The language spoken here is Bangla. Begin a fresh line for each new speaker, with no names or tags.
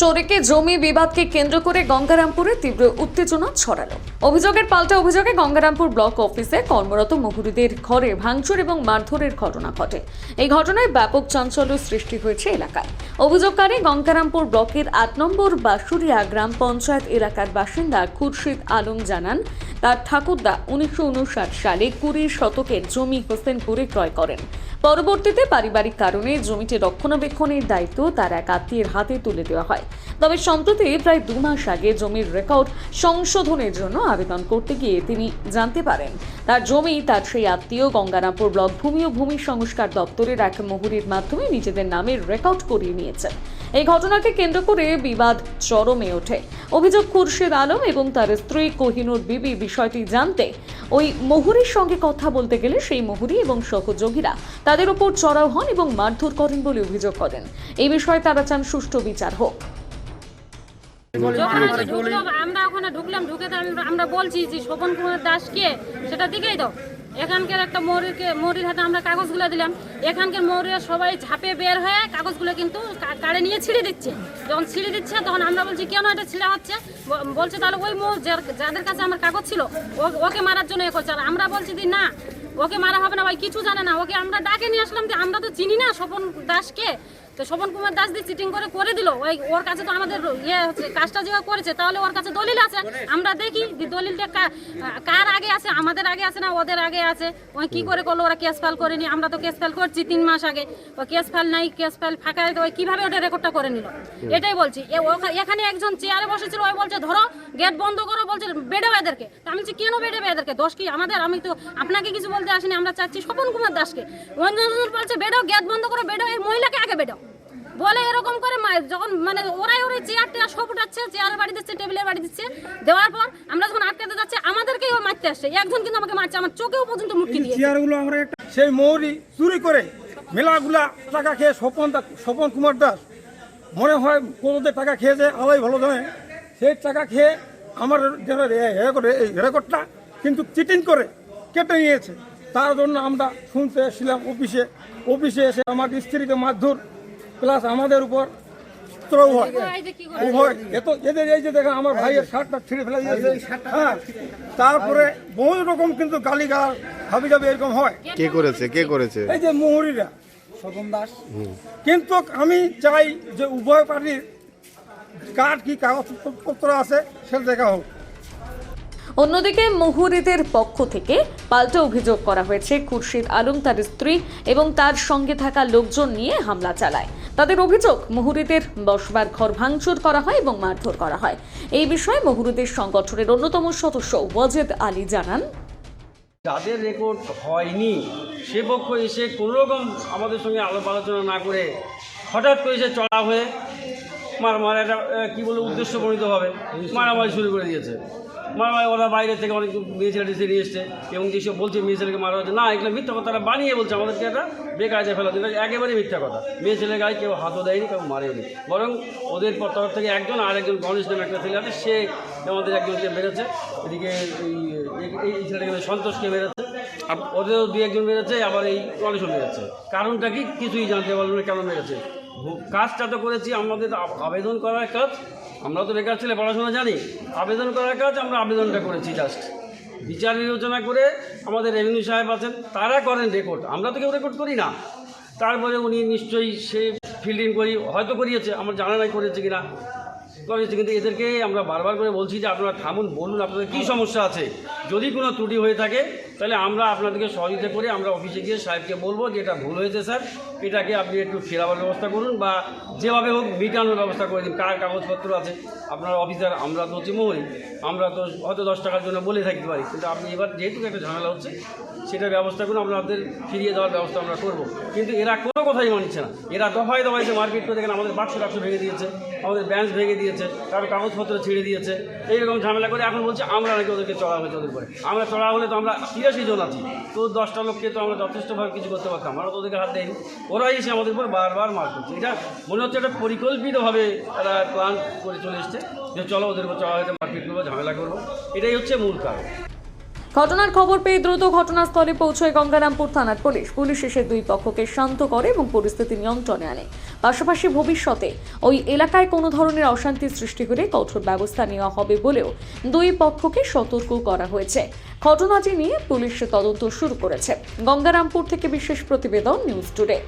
শরিকে জমি বিবাদকে কেন্দ্র করে গঙ্গারামপুরে তীব্র উত্তেজনা ছড়ালো। অভিযোগের পাল্টা অভিযোগে গঙ্গারামপুর ব্লক অফিসে কর্মরত মহুরীদের ঘরে ভাঙচুর এবং মারধরের ঘটনা ঘটে। এই ঘটনায় ব্যাপক চাঞ্চল্য সৃষ্টি হয়েছে এলাকায়। অভিযোগকারী গঙ্গারামপুর ব্লকের আট নম্বর বাসুরিয়া গ্রাম পঞ্চায়েত এলাকার বাসিন্দা খুরশিদ আলম জানান, তার ঠাকুরদা উনিশশো উনষাট সালে কুড়ি শতকের জমি হোসেনপুরে ক্রয় করেন। পরবর্তীতে পারিবারিক কারণে জমিটি রক্ষণাবেক্ষণের দায়িত্ব তার এক আত্মীয়ের হাতে তুলে দেওয়া হয়। তবে সম্প্রতি প্রায় দু মাস আগে জমির রেকর্ড সংশোধনের জন্য আবেদন করতে গিয়ে তিনি জানতে পারেন। তার জমি, তার সেই আত্মীয় গঙ্গারামপুর ব্লক ভূমি ও ভূমি সংস্কার দপ্তরের এক মহুরির মাধ্যমে নিজেদের নামের রেকর্ড করিয়ে নিয়েছেন। এই ঘটনাকে কেন্দ্র করে বিবাদ চরমে ওঠে। অভিযোগ খুরশিদ আলম এবং তার স্ত্রী কোহিনুর বিবি বিষয়টি জানতে ওই মহুরির সঙ্গে কথা বলতে গেলে সেই মহুরি এবং সহযোগীরা তাদের উপর চড়াও হন এবং মারধর করেন বলে অভিযোগ করেন। এই বিষয়ে তারা চান সুষ্ঠু বিচার হোক।
আমরা ওখানে ঢুকলাম, ঢুকে আমরা- বলছি যে শোভন কুমার দাস কে সেটা দিকেই দাও। এখানকার একটা মৌরিকে মৌরির হাতে আমরা কাগজগুলো দিলাম। এখানকার মৌরিয়া সবাই ঝাঁপে বের হয়ে কাগজগুলো কিন্তু কাড়ে নিয়ে ছিঁড়ে দিচ্ছে। যখন ছিঁড়ে দিচ্ছে, তখন আমরা বলছি, কেন এটা ছিঁড়া হচ্ছে? বলছে, তাহলে ওই মৌ, যার- যাদের কাছে আমার কাগজ ছিল ওকে মারার জন্য এ করছে। আর আমরা বলছি যে, না, ওকে মারা হবে না ভাই, কিছু জানে না। ওকে আমরা ডাকে নিয়ে আসলাম যে, আমরা তো চিনি না স্বপন দাসকে। তো শোভন কুমার দাস দিয়ে চিটিং করে করে দিল। ওই ওর কাছে তো আমাদের ইয়ে হচ্ছে, কাজটা যেভাবে করেছে, তাহলে ওর কাছে দলিল আছে। আমরা দেখি যে দলিলটা কার আগে আছে, আমাদের আগে আছে না ওদের আগে আছে? ওই কি করে করল, ওরা কেস ফাইল করেনি আমরা তো কেস ফাইল করছি তিন মাস আগে। ও কেস ফাইল নাই কেস ফাইল ফাঁকা ওই কীভাবে ওটা রেকর্ডটা করে নিল? এটাই বলছি। এখানে একজন চেয়ারে বসেছিল, ওই বলছে, ধরো গেট বন্ধ করো, বলছে, বেড়ে এদেরকে। আমি বলছি, কেন বেড়ে এদেরকে? দোষ কি আমাদের? আমি তো আপনাকে কিছু বলতে আসিনি, আমরা চাচ্ছি স্বপন কুমার দাসকে। অঞ্জন বলছে, বেড়ো গেট বন্ধ করো, বেড়ো এই মহিলাকে আগে বেড়ো। বলে এরকম করে যখন মানে ওরাই ওরাই চেয়ার টেয়ার সব উঠাচ্ছে চেয়ারের বাড়ি দিচ্ছে টেবিলের বাড়ি দিচ্ছে। দেওয়ার পর আমরা যখন আটকাতে যাচ্ছে আমাদেরকেই ও মারতে আসছে। একজন কিন্তু আমাকে মারছে আমার চোখেও পর্যন্ত মুটকি দিয়ে
চেয়ারগুলো আমরা একটা সেই মৌরি চুরি করে মেলাগুলা টাকা খেয়ে স্বপন স্বপন কুমার দাস মনে হয় কোনোদের টাকা খেয়েছে আলাই ভালো জানে। সেই টাকা খেয়ে আমার রেকর্ডটা কিন্তু চিটিং করে কেটে নিয়েছে। তার জন্য আমরা শুনতে এসেছিলাম অফিসে। অফিসে এসে আমার স্ত্রীকে মারধর প্লাস আমাদের উপর হয়। উভয় এত এদের এই যে দেখেন আমার ভাইয়ের শার্টটা ছিঁড়ে ফেলে দিয়েছে। হ্যাঁ তারপরে বহু রকম কিন্তু গালি গাল হাবি যাবে এরকম হয়।
কে করেছে? কে করেছে?
এই যে মুহুরিরা। স্বপন দাস। কিন্তু আমি চাই যে উভয় পার্টির কার কি কাগজপত্র আছে সেটা দেখা হোক।
অন্যদিকে মহুরিদের পক্ষ থেকে পাল্টা অভিযোগ করা হয়েছে, খুরশিদ আলম তার স্ত্রী এবং তার সঙ্গে থাকা লোকজন নিয়ে হামলা চালায়। তাদের অভিযোগ, মহুরিদের বসবার ঘর ভাঙচুর করা হয় এবং মারধর করা হয়। এই বিষয়ে মহুরিদের সংগঠনের অন্যতম সদস্য ওয়াজেদ আলী জানান।
যাদের রেকর্ড হয়নি সে পক্ষ এসে কোনো রকম আমাদের সঙ্গে আলাপ আলোচনা না করে হঠাৎ করে এসে চড়া হয়ে মার মার একটা কী বলে উদ্দেশ্য প্রণীতভাবে মারামারি শুরু করে দিয়েছে। মারামারি ওরা বাইরে থেকে অনেক মেয়ে ছেলে টেসে নিয়ে এসছে এবং যেসব বলছে মেয়ে ছেলেকে মারা হচ্ছে না এগুলো মিথ্যা কথা তারা বানিয়ে বলছে আমাদেরকে এটা বেকায়দে ফেলা এটা একেবারেই মিথ্যা কথা। মেয়ে ছেলের গায়ে কেউ হাতও দেয়নি কেউ মারেনি। বরং ওদের পর তরফ থেকে একজন আর একজন গণেশ নামে একটা ছেলে আছে সে আমাদের একজনকে মেরেছে। এদিকে এই এই- এই ছেলেটাকে সন্তোষকে মেরেছে। ওদেরও দু একজন মেরেছে আবার এই গণেশও মেরেছে। কারণটা কি? কিছুই জানতে পারল না কেন মেরেছে। কাজটা তো করেছি, আমাদের আব- আবেদন করার কাজ। আমরা তো বেকার ছেলে, পড়াশোনা জানি। আবেদন করার কাজ আমরা আবেদনটা করেছি জাস্ট বিচার বিবেচনা করে আমাদের রেভিনিউ সাহেব আছেন, তারা করেন রেকর্ড আমরা তো কেউ রেকর্ড করি না। তারপরে উনি নিশ্চয়ই সে ফিল্ডিং করি, হয়তো করিয়েছে, আমার জানা নাই করেছে কিনা। করেছে, কিন্তু এদেরকে আমরা বারবার করে বলছি যে আপনারা থামুন, বলুন আপনাদের কী সমস্যা আছে। যদি কোনো ত্রুটি হয়ে থাকে, তাহলে আমরা আপনাদেরকে সহযোগিতা করে আমরা অফিসে গিয়ে সাহেবকে বলব যে এটা ভুল হয়েছে স্যার। এটাকে আপনি একটু ফেরাবার ব্যবস্থা করুন বা যেভাবে হোক মিটানোর ব্যবস্থা করে দিন। কার কাগজপত্র আছে? আপনার অফিসার, আমরা তো হচ্ছে মৌরি আমরা তো হয়তো দশ টাকার জন্য বলে থাকতে পারি কিন্তু আপনি এবার যেহেতু একটা ঝামেলা হচ্ছে, সেটার ব্যবস্থা করে আপনাদের ফিরিয়ে দেওয়ার ব্যবস্থা আমরা করব। কিন্তু এরা কোনো কথাই মানছে না। এরা দফায় দফায় যে মারপিট করে দেখেন, আমাদের বাক্স টাক্স ভেঙে দিয়েছে, আমাদের ব্যাঞ্চ ভেঙে দিয়েছে কারও কাগজপত্র ছিঁড়ে দিয়েছে। এইরকম ঝামেলা করে এখন বলছে, আমরা নাকি ওদেরকে চড়া হয়েছে, ওদের করে। আমরা চড়া হলে তো আমরা তিরাশি জন আছি। তো দশটা লোককে তো আমরা যথেষ্টভাবে কিছু করতে পারতাম। আমরা তো ওদেরকে হাত দেয়নি ওরাই এসে আমাদের উপর বারবার মার করছে। এটা মনে হচ্ছে একটা পরিকল্পিতভাবে তারা প্ল্যান করে চলে এসছে। যে চলো ওদের উপর চড়া হয়েছে, মারপিট করব, ঝামেলা করব। এটাই হচ্ছে মূল কারণ।
ঘটনার খবর পেয়ে দ্রুত ঘটনাস্থলে পৌঁছয় গঙ্গারামপুর থানার পুলিশ। পুলিশ এসে দুই পক্ষকে শান্ত করে এবং পরিস্থিতি নিয়ন্ত্রণে আনে। পাশাপাশি ভবিষ্যতে ওই এলাকায় কোনো ধরনের অশান্তি সৃষ্টি হলে কঠোর ব্যবস্থা নেওয়া হবে বলেও দুই পক্ষকে সতর্ক করা হয়েছে। ঘটনাটি নিয়ে পুলিশ তদন্ত শুরু করেছে। গঙ্গারামপুর থেকে বিশেষ প্রতিবেদন, নিউজ টুডে।